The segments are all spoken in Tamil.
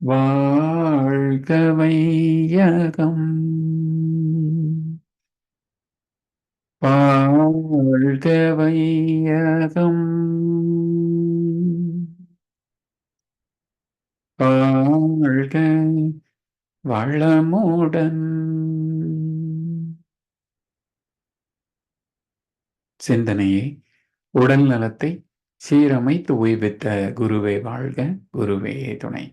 வாழ்க வையகம் வாழ்க வையகம் வாழ்க வளமுடன். சிந்தனையை உடல் நலத்தை சீரமைத்து உய்வித்த குருவே வாழ்க குருவே துணை.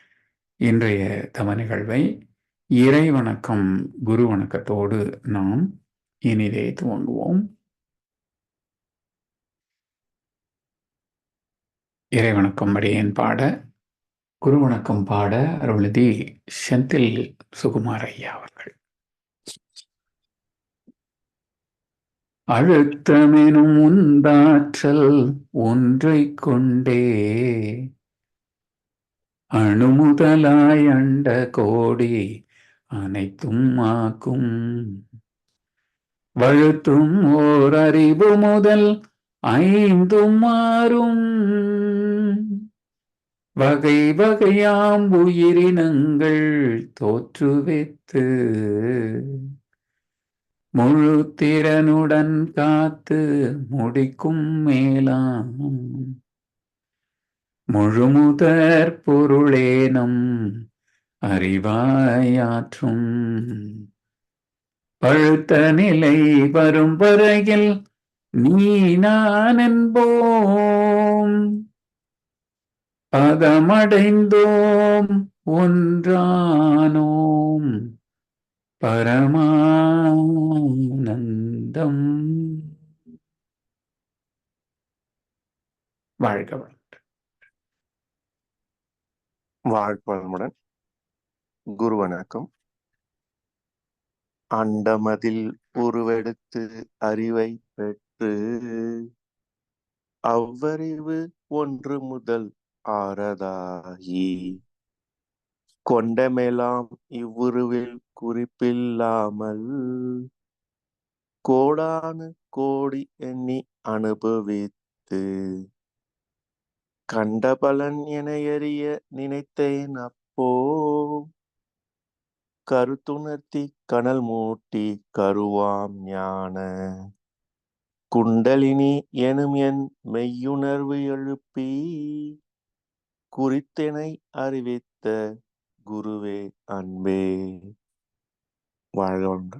இன்றைய தவ நிகழ்வை இறை வணக்கம் குரு வணக்கத்தோடு நாம் இனிதே துவங்குவோம். இறை வணக்கம் அடியேன் பாட குரு வணக்கம் பாட அருள்நிதி செந்தில் சுகுமார் ஐயா அவர்கள். அழுத்தமெனும் உந்தாற்றல் ஒன்றை கொண்டே அணுமுதலாய் அண்ட கோடி அனைத்தும் ஆக்கும். வழுத்தும் ஓர் அறிவு முதல் ஐந்தும் மாறும் வகை வகையாம் உயிரினங்கள் தோற்றுவித்து முழு திறனுடன் காத்து முடிக்கும் மேலாம். முழுமுதற் பொருளேனும் அறிவாயாற்றும். பழுத்த நிலை வரும் வரையில் நீ நான் என்போம். பதமடைந்தோம் ஒன்றானோம். பரமானந்தம். வாழ்க வாழ்வளமுடன். குரு வணக்கம் அண்டமதில் உருவெடுத்து அறிவை பெற்று அவ்வறிவு ஒன்று முதல் ஆறதாகி கொண்டமெல்லாம் இவ்வுருவில் குறிப்பில்லாமல் கோடானு கோடி எண்ணி அனுபவித்து கண்ட பலன் என எறிய நினைத்தேன் அப்போ. கருத்துணர்த்தி கனல் மூட்டி கருவாம் ஞான. குண்டலினி எனும் என் மெய்யுணர்வு எழுப்பி. குறித்தினை அறிவித்த குருவே அன்பே. வாழ்க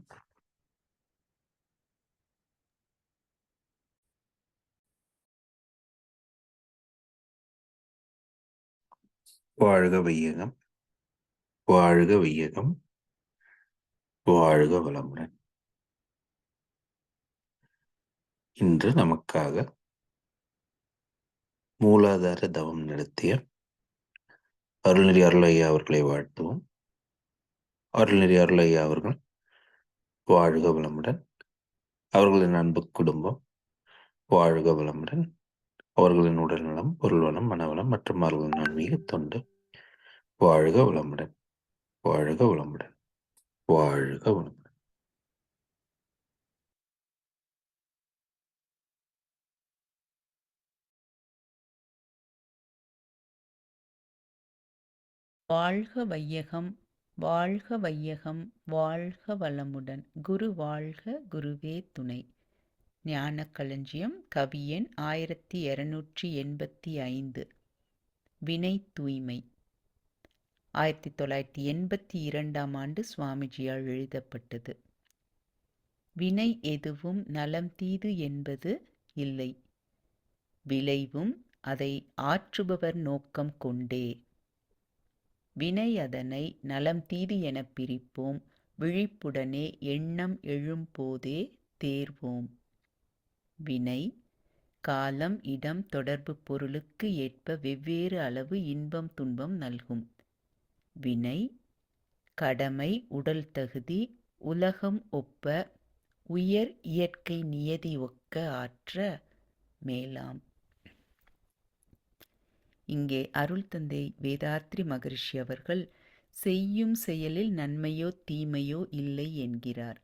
வாழ்க வையகம். வாழ்க வையகம். வாழ்க வளமுடன். இன்று நமக்காக மூலாதார தவம் நடத்திய அருள்நெறி அருளையா அவர்களை வாழ்த்துவோம். அருள்நெறி அருளையா அவர்கள் வாழ்க வளமுடன். அவர்களின் அன்பு குடும்பம் வாழ்க வளமுடன். அவர்களின் உடல்நலம் பொருள்வளம் மனவளம் மற்றும் அவர்களின் ஆன்மீக தொண்டு. வாழ்க வளமுடன். வாழ்க வளமுடன். வாழ்க வளமுடன். வாழ்க வையகம் வாழ்க வையகம் வாழ்க வளமுடன். குரு வாழ்க குருவே துணை. ஞான களஞ்சியம் கவியன் ஆயிரத்தி இருநூற்றி எண்பத்தி ஐந்து. வினை தூய்மை. ஆயிரத்தி தொள்ளாயிரத்தி எண்பத்தி இரண்டாம் ஆண்டு சுவாமிஜியால் எழுதப்பட்டது. வினை எதுவும் நலம் தீது என்பது இல்லை. விளைவும் அதை ஆற்றுபவர் நோக்கம் கொண்டே. வினை அதனை நலம் தீது எனப் பிரிப்போம். விழிப்புடனே எண்ணம் எழும்போதே தேர்வோம். வினை காலம் இடம் தொடர்பு பொருளுக்கு ஏற்ப வெவ்வேறு அளவு இன்பம் துன்பம் நல்கும். வினை கடமை உடல் தகுதி உலகம் ஒப்ப உயர் இயற்கை நியதி ஒக்க ஆற்ற மேலாம். இங்கே அருள் தந்தை வேதாத்ரி மகரிஷி அவர்கள் செய்யும் செயலில் நன்மையோ தீமையோ இல்லை என்கிறார்.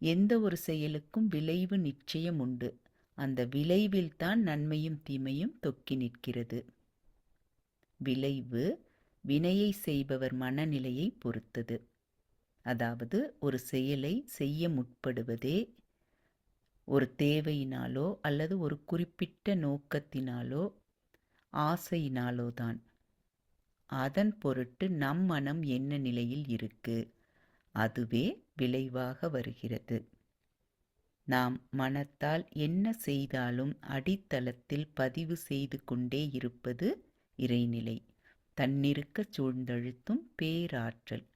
எந்த ஒரு செயலுக்கும் விளைவு நிச்சயம் உண்டு. அந்த விளைவில்தான் நன்மையும் தீமையும் தொக்கி நிற்கிறது. விளைவு வினையை செய்பவர் மனநிலையை பொறுத்தது. அதாவது ஒரு செயலை செய்ய முற்படுவதே ஒரு தேவையினாலோ அல்லது ஒரு குறிப்பிட்ட நோக்கத்தினாலோ ஆசையினாலோ தான். அதன் பொருட்டு நம் மனம் என்ன நிலையில் இருக்கு? அதுவே விளைவாக வருகிறது. நாம் மனத்தால் என்ன செய்தாலும் அடித்தளத்தில் பதிவு செய்து கொண்டே இருப்பது இறைநிலை. தன்னிருக்க சூழ்ந்தழுத்தும் பேராற்றல்.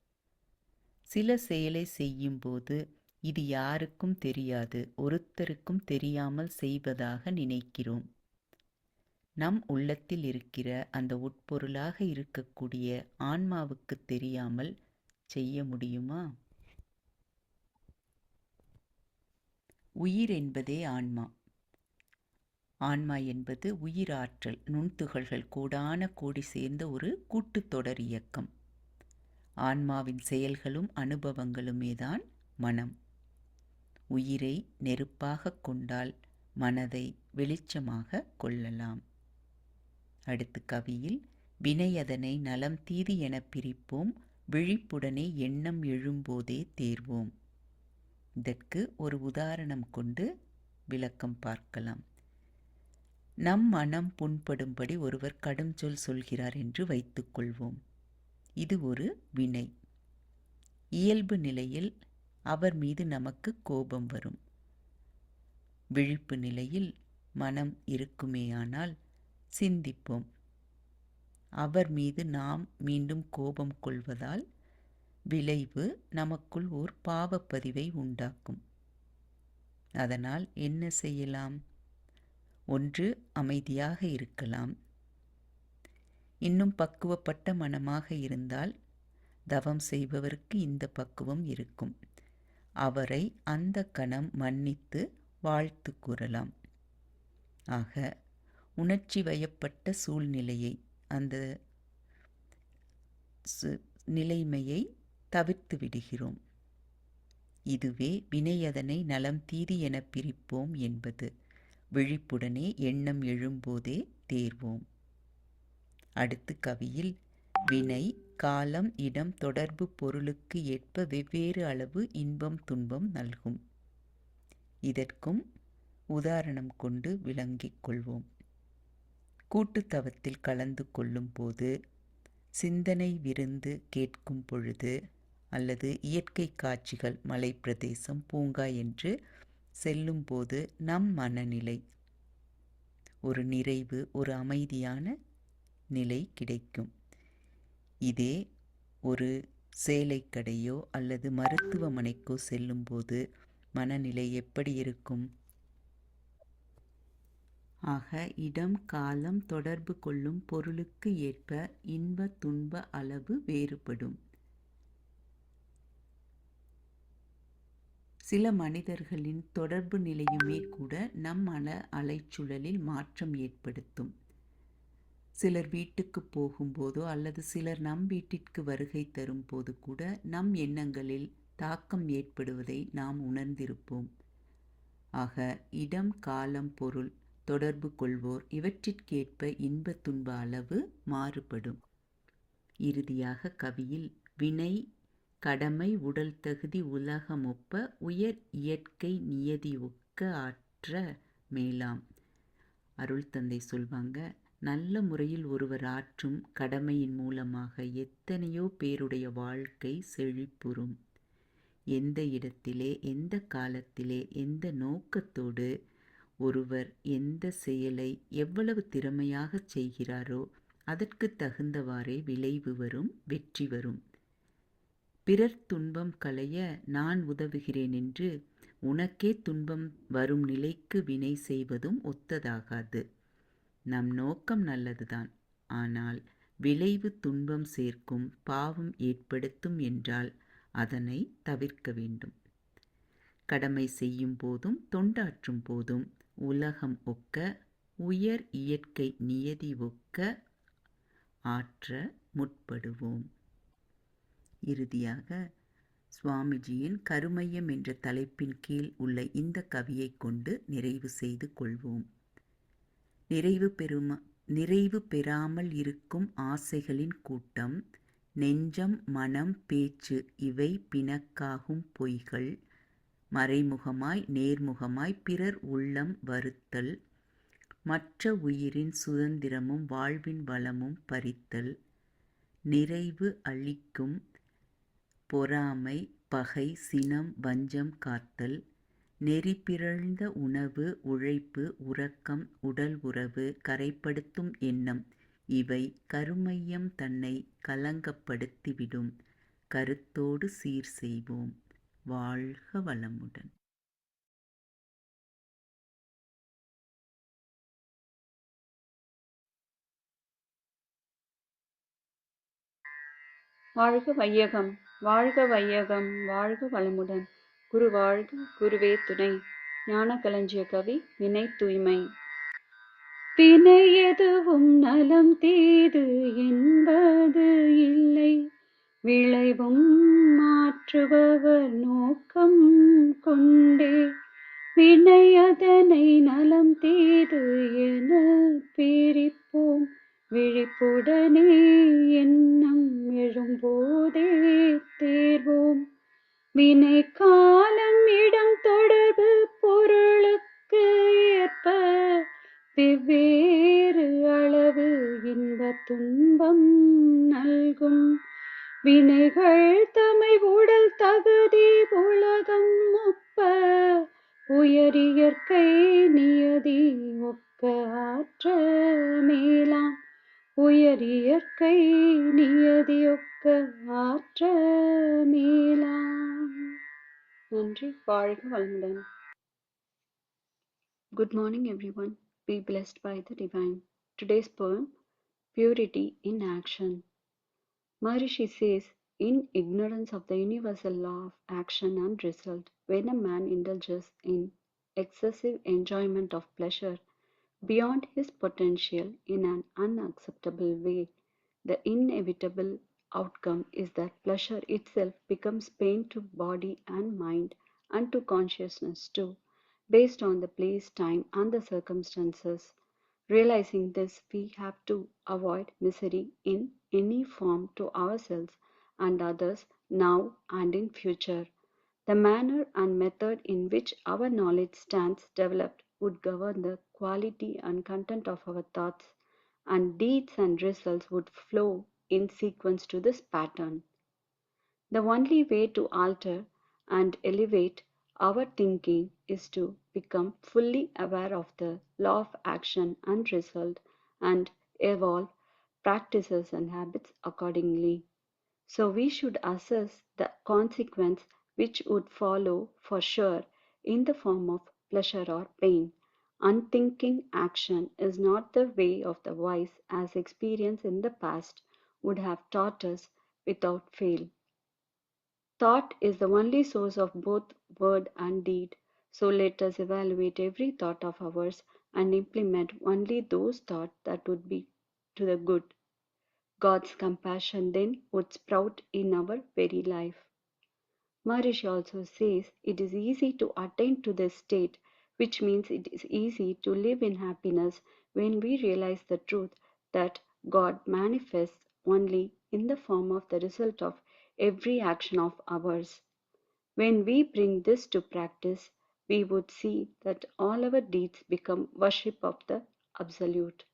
சில செயலை செய்யும்போது இது யாருக்கும் தெரியாது ஒருத்தருக்கும் தெரியாமல் செய்வதாக நினைக்கிறோம். நம் உள்ளத்தில் இருக்கிற அந்த உட்பொருளாக இருக்கக்கூடிய ஆன்மாவுக்கு தெரியாமல் செய்ய முடியுமா? உயிர் என்பதே ஆன்மா. ஆன்மா என்பது உயிராற்றல் நுண்துகள்கள் கூடான கூடி சேர்ந்த ஒரு கூட்டுத்தொடர் இயக்கம். ஆன்மாவின் செயல்களும் அனுபவங்களுமே தான் மனம். உயிரை நெருப்பாக கொண்டால் மனதை வெளிச்சமாக கொள்ளலாம். அடுத்து கவியில் வினையதனை நலம் தீதி எனப் பிரிப்போம் விழிப்புடனே எண்ணம் எழும்போதே தேர்வோம். இதற்கு ஒரு உதாரணம் கொண்டு விளக்கம் பார்க்கலாம். நம் மனம் புண்படும்படி ஒருவர் கடும் சொல் சொல்கிறார் என்று வைத்துக்கொள்வோம் இது ஒரு வினை. இயல்பு நிலையில் அவர் மீது நமக்கு கோபம் வரும். விழிப்பு நிலையில் மனம் இருக்குமேயானால் சிந்திப்போம். அவர் மீது நாம் மீண்டும் கோபம் கொள்வதால் விளைவு நமக்குள் ஓர் பாவப்பதிவை உண்டாக்கும். அதனால் என்ன செய்யலாம்? ஒன்று அமைதியாக இருக்கலாம். இன்னும் பக்குவப்பட்ட மனமாக இருந்தால் தவம் செய்பவருக்கு இந்த பக்குவம் இருக்கும். அவரை அந்த கணம் மன்னித்து வாழ்த்து கூறலாம். ஆக உணர்ச்சி வயப்பட்ட சூழ்நிலையை அந்த நிலைமையை தவிர்த்து விடுகிறோம். இதுவே வினையதனை நலம் தீதி என பிரிப்போம் என்பது. விழிப்புடனே எண்ணம் எழும்போதே தேர்வோம். அடுத்து கவியில் வினை காலம் இடம் தொடர்பு பொருளுக்கு ஏற்ப வெவ்வேறு அளவு இன்பம் துன்பம் நல்கும். இதற்கும் உதாரணம் கொண்டு விளங்கிக் கொள்வோம். கூட்டுத்தவத்தில் கலந்து கொள்ளும் போது சிந்தனை விருந்து கேட்கும் பொழுது அல்லது இயற்கை காட்சிகள் மலை பிரதேசம் பூங்கா என்று செல்லும்போது நம் மனநிலை ஒரு நிறைவு ஒரு அமைதியான நிலை கிடைக்கும். இதே ஒரு சேலை கடையோ அல்லது மருத்துவமனைக்கோ செல்லும்போது மனநிலை எப்படி இருக்கும்? ஆக இடம் காலம் தொடர்பு கொள்ளும் பொருளுக்கு ஏற்ப இன்ப துன்ப அளவு வேறுபடும். சில மனிதர்களின் தொடர்பு நிலையுமே கூட நம் மன அலைச்சுழலில் மாற்றம் ஏற்படுத்தும். சிலர் வீட்டுக்கு போகும்போதோ அல்லது சிலர் நம் வீட்டிற்கு வருகை தரும்போது கூட நம் எண்ணங்களில் தாக்கம் ஏற்படுவதை நாம் உணர்ந்திருப்போம். ஆக இடம் காலம் பொருள் தொடர்பு கொள்வோர் இவற்றிற்கேற்ப இன்ப துன்ப அளவு மாறுபடும். இறுதியாக கவியில் வினை கடமை உடல் தகுதி உலகமொப்ப உயர் இயற்கை நியதி ஒக்க ஆற்ற மேலாம் அருள் தந்தை சொல்வாங்க நல்ல முறையில் ஒருவர் ஆற்றும் கடமையின் மூலமாக எத்தனையோ பேருடைய வாழ்க்கை செழிப்புறும். எந்த இடத்திலே எந்த காலத்திலே எந்த நோக்கத்தோடு ஒருவர் எந்த செயலை எவ்வளவு திறமையாக செய்கிறாரோ அதற்கு தகுந்தவாறே விளைவு வரும் வெற்றி வரும். பிறர் துன்பம் களைய நான் உதவுகிறேன் என்று உனக்கே துன்பம் வரும் நிலைக்கு வினை செய்வதும் ஒத்ததாகாது. நம் நோக்கம் நல்லதுதான். ஆனால் விளைவு துன்பம் சேர்க்கும் பாவம் ஏற்படுத்தும் என்றால் அதனை தவிர்க்க வேண்டும். கடமை செய்யும் போதும் தொண்டாற்றும் போதும் உலகம் ஒக்க உயர் இயற்கை நியதி ஒக்க ஆற்ற முற்படுவோம். இறுதியாக சுவாமிஜியின் கருமையம் என்ற தலைப்பின் கீழ் உள்ள இந்த கவியை கொண்டு நிறைவு செய்து கொள்வோம். நிறைவு பெறும நிறைவு பெறாமல் இருக்கும் ஆசைகளின் கூட்டம் நெஞ்சம் மனம் பேச்சு இவை பிணக்காகும் பொய்கள் மறைமுகமாய் நேர்முகமாய் பிறர் உள்ளம் வருத்தல் மற்ற உயிரின் சுதந்திரமும் வாழ்வின் வளமும் பறித்தல் நிறைவு அளிக்கும் பொறாமை பகை சினம் வஞ்சம் காத்தல் நெறி பிறழ்ந்த உணவு உழைப்பு உறக்கம் உடல் உறவு கரைப்படுத்தும் எண்ணம் இவை கருமையம் தன்னை கலங்கப்படுத்திவிடும். கருத்தோடு சீர் செய்வோம். வாழ்க வளமுடன். வாழ்க வையகம் வாழ்க வையகம் வாழ்க வளமுடன். குரு வாழ்க குருவே துணை. ஞான களஞ்சிய கவி வினை தூய்மை. வினை எதுவும் நலம் தீது என்பது இல்லை. விளைவும் மாற்றுபவர் நோக்கம் கொண்டே வினையதனை நலம் தீது என பிரிப்போம். விழிப்புடனே எண்ணம் எழும்போதே தேர்வோம். வினை காலம் இடம் தொடர்பு பொருளுக்கு ஏற்ப வெவ்வேறு அளவு இன்ப துன்பம் நல்கும். வினைகள் தமை உடல் தகுதி உலகம் ஒப்ப உயரியற்கை நியதி ஒக்க ஆற்ற மேலாம். உயரியற்கை நியதி ஒக்க ஆற்ற மேலாம். நன்றி வாழ்க வளமுடன். Morning everyone be blessed by the divine today's poem purity in action Maharishi says, In ignorance of the universal law of action and result, when a man indulges in excessive enjoyment of pleasure beyond his potential in an unacceptable way, the inevitable outcome is that pleasure itself becomes pain to body and mind and to consciousness too, based on the place, time, and the circumstances. Realizing this, we have to avoid misery in any form to ourselves and others now and in future. The manner and method in which our knowledge stands developed would govern the quality and content of our thoughts, and deeds and results would flow in sequence to this pattern. The only way to alter and elevate our thinking is to become fully aware of the law of action and result and evolve practices and habits accordingly. So we should assess the consequence which would follow for sure in the form of pleasure or pain. Unthinking action is not the way of the wise, as experience in the past would have taught us without fail. Thought is the only source of both word and deed. So let us evaluate every thought of ours and implement only those thoughts that would be to the good. God's compassion then would sprout in our very life. Maharishi also says it is easy to attain to this state, which means it is easy to live in happiness when we realize the truth that God manifests only in the form of the result of every action of ours. When we bring this to practice, we would see that all our deeds become worship of the Absolute.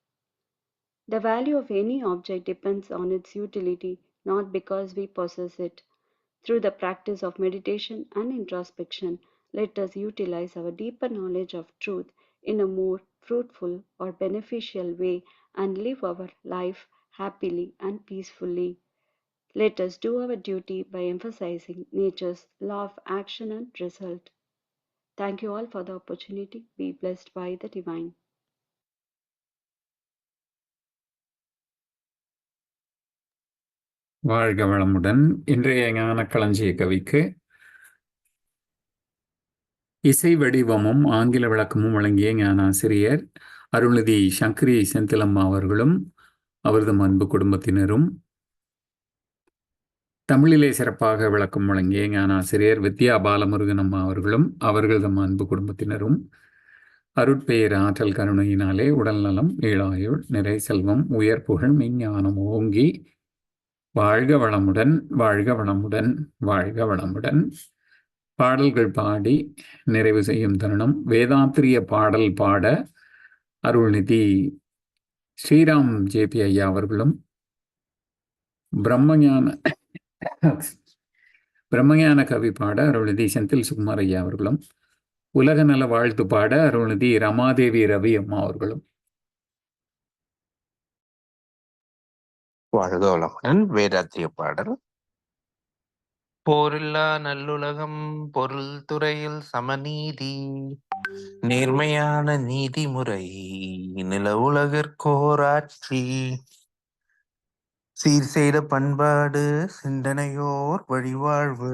The value of any object depends on its utility, not because we possess it. Through the practice of meditation and introspection, let us utilize our deeper knowledge of truth in a more fruitful or beneficial way and live our life happily and peacefully. Let us do our duty by emphasizing nature's law of action and result. Thank you all for the opportunity. Be blessed by the divine. வாழ்க வளமுடன். இன்றைய ஞான களஞ்சிய கவிக்கு இசை வடிவமும் ஆங்கில விளக்கமும் வழங்கிய ஞானாசிரியர் அருள்நிதி சங்கரி செந்திலம்மா அவர்களும் அவரது அன்பு குடும்பத்தினரும் தமிழிலே சிறப்பாக விளக்கம் வழங்கிய ஞானாசிரியர் வித்யா பாலமுருகன் அம்மா அவர்களும் அவர்களது அன்பு குடும்பத்தினரும் அருட்பெயர் ஆற்றல் கருணையினாலே உடல்நலம் ஈழாயுள் நிறை செல்வம் உயர் புகழ் மெஞ்ஞானம் ஓங்கி வாழ்க வளமுடன் வாழ்க வளமுடன் வாழ்க வளமுடன். பாடல்கள் பாடி நிறைவு செய்யும் தருணம். வேதாத்திரிய பாடல் பாட அருள்நிதி ஸ்ரீராம் ஜேபி ஐயா அவர்களும் பிரம்மஞான பிரம்மஞான கவி பாட அருள்நிதி செந்தில் சுகுமார் ஐயா அவர்களும் உலக நல வாழ்த்து பாட அருள்நிதி ரமாதேவி ரவி அம்மா அவர்களும். வாழ்க வளமுடன். வேதாத்திரிய பாடல். போரில்லா நல்லுலகம் பொருள் துறையில் சமநீதி நேர்மையான நீதிமுறை நில உலகிற்கோராட்சி சீர் செய்த பண்பாடு சிந்தனையோர் வழிவாழ்வு.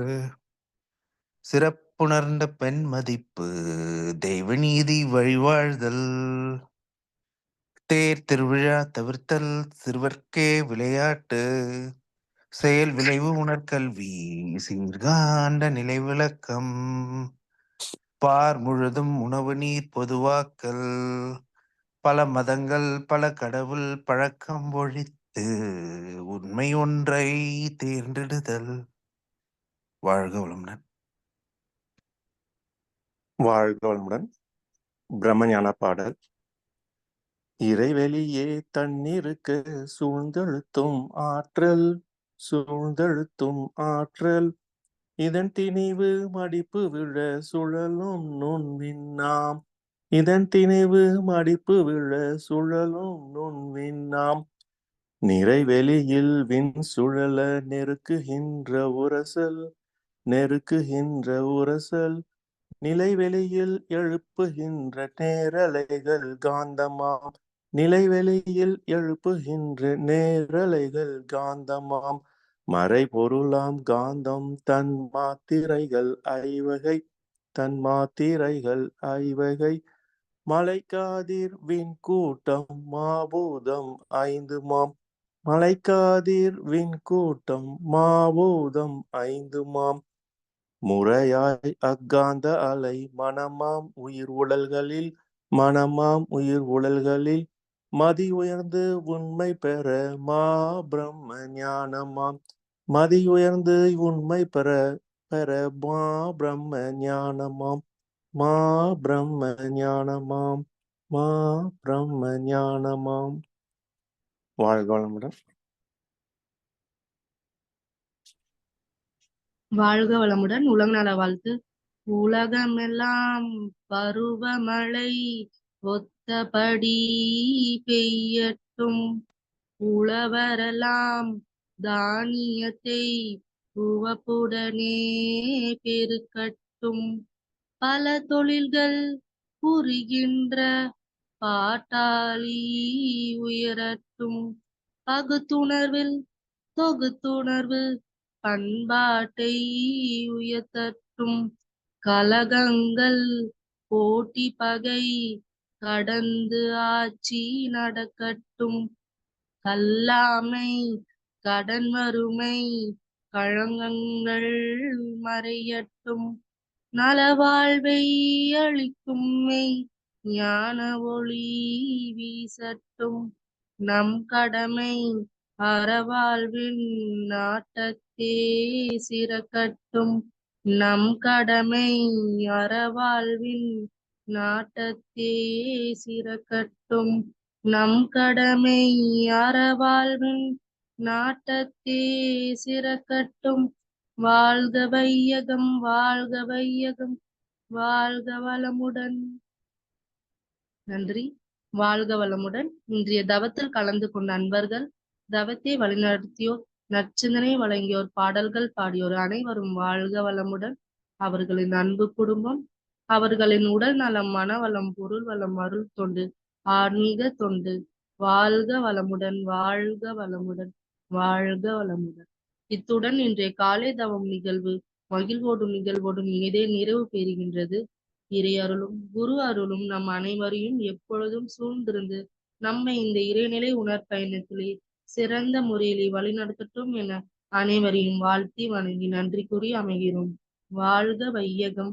சிறப்புணர்ந்த பெண் மதிப்பு தெய்வ நீதி வழிவாழ்தல். தேர் திருவிழா தவிர்த்தல் சிறுவர்க்கே விளையாட்டு. செயல் விளைவு உணர்கல்வி சீர்காண்ட நிலை விளக்கம். பார் முழுதும் உணவு நீர் பொதுவாக்கல். பல மதங்கள் பல கடவுள் பழக்கம் ஒழித்து உண்மை ஒன்றை தேர்ந்தெடுதல். வாழ்க வளமுடன். வாழ்க வளமுடன். பிரம்மஞான பாடல். இறைவெளியே தண்ணீருக்கு சூழ்ந்தழுத்தும் ஆற்றல் சூழ்ந்தழுத்தும் ஆற்றல். இதன் திணிவு மடிப்பு விழ சுழலும் நுண்விண்ணாம் இதன் திணிவு மடிப்பு விழ சுழலும் நுண்விண்ணாம் நிறைவெளியில் விண் சுழல நெருக்குகின்ற உரசல் நெருக்குகின்ற உரசல். நிலைவெளியில் எழுப்புகின்ற நேரலைகள் காந்தமாம். நிலைவெளியில் எழுப்புகின்ற நேரலைகள் காந்தமாம். மறைபொருளாம் காந்தம் தன் மாத்திரைகள் ஐவகை தன் மாத்திரைகள் ஐவகை. மலைக்காதிர் விண் கூட்டம் மாபூதம் ஐந்து மாம் மலைக்காதிர் விண் கூட்டம் மாபூதம் ஐந்து மாம் முறையாய் அக்காந்த அலை மனமாம் உயிர் உடல்களில் மனமாம் உயிர் உடல்களில். மதி உயர்ந்து உண்மை பெற மா பிரம்ம ஞானமாம். மதி உயர்ந்து உண்மை பெற பெற மா பிரம்ம ஞானமாம். மா பிரம்ம ஞானமாம். மா பிரம்ம ஞானமாம். வாழ்க வளமுடன். வாழ்க வளமுடன். உலக நல வாழ்த்து. உலகமெல்லாம் பருவமழை பார்த்தபடி பெய்யட்டும். உழவரலாம் தானியத்தை உவப்புடனே பெருக்கட்டும். பல தொழில்கள் புரிகின்ற பாட்டாளி உயரட்டும். பகுத்துணர்வில் தொகுத்துணர்வு பண்பாட்டை உயர்த்தட்டும். கலகங்கள் போட்டி பகை கடந்து ஆட்சி நடக்கட்டும். கல்லாமை கடன் வறுமை கழகங்கள் மறையட்டும். நலவாழ்வை அளிக்கும் மெய் ஞான ஒளி வீசட்டும். நம் கடமை அறவாழ்வின் நாட்டத்தே சிறக்கட்டும். நம் கடமை அறவாழ்வின் நாட்டத்தே சிறக்கட்டும். நம் கடமை அறவாழ்வின் நாட்டத்தே சிறக்கட்டும். வாழ்க வையகம் வாழ்க வையகம் வாழ்க வளமுடன். நன்றி. வாழ்க வளமுடன். இன்றைய தவத்தில் கலந்து கொண்ட அன்பர்கள் தவத்தை வழிநடத்தியோர் நச்சிந்தனை வழங்கியோர் பாடல்கள் பாடியோர் அனைவரும் வாழ்க வளமுடன். அவர்களின் அன்பு குடும்பம் அவர்களின் உடல் நலம் மனவளம் பொருள் வளம் அருள் தொண்டு ஆன்மீக தொண்டு வாழ்க வளமுடன் வாழ்க வளமுடன் வாழ்க வளமுடன். இத்துடன் இன்றைய காலை தவம் நிகழ்வு மகிழ்வோடும் நிகழ்வோடும் இனிதே நிறைவு பெறுகின்றது. இறை அருளும் குரு அருளும் நம் அனைவரையும் எப்பொழுதும் சூழ்ந்திருந்து நம்மை இந்த இறைநிலை உணர்பயணத்திலே சிறந்த முறையிலே வழிநடத்தட்டும் என அனைவரையும் வாழ்த்தி வணங்கி நன்றி கூறி அமைகிறோம். வாழ்க வையகம்.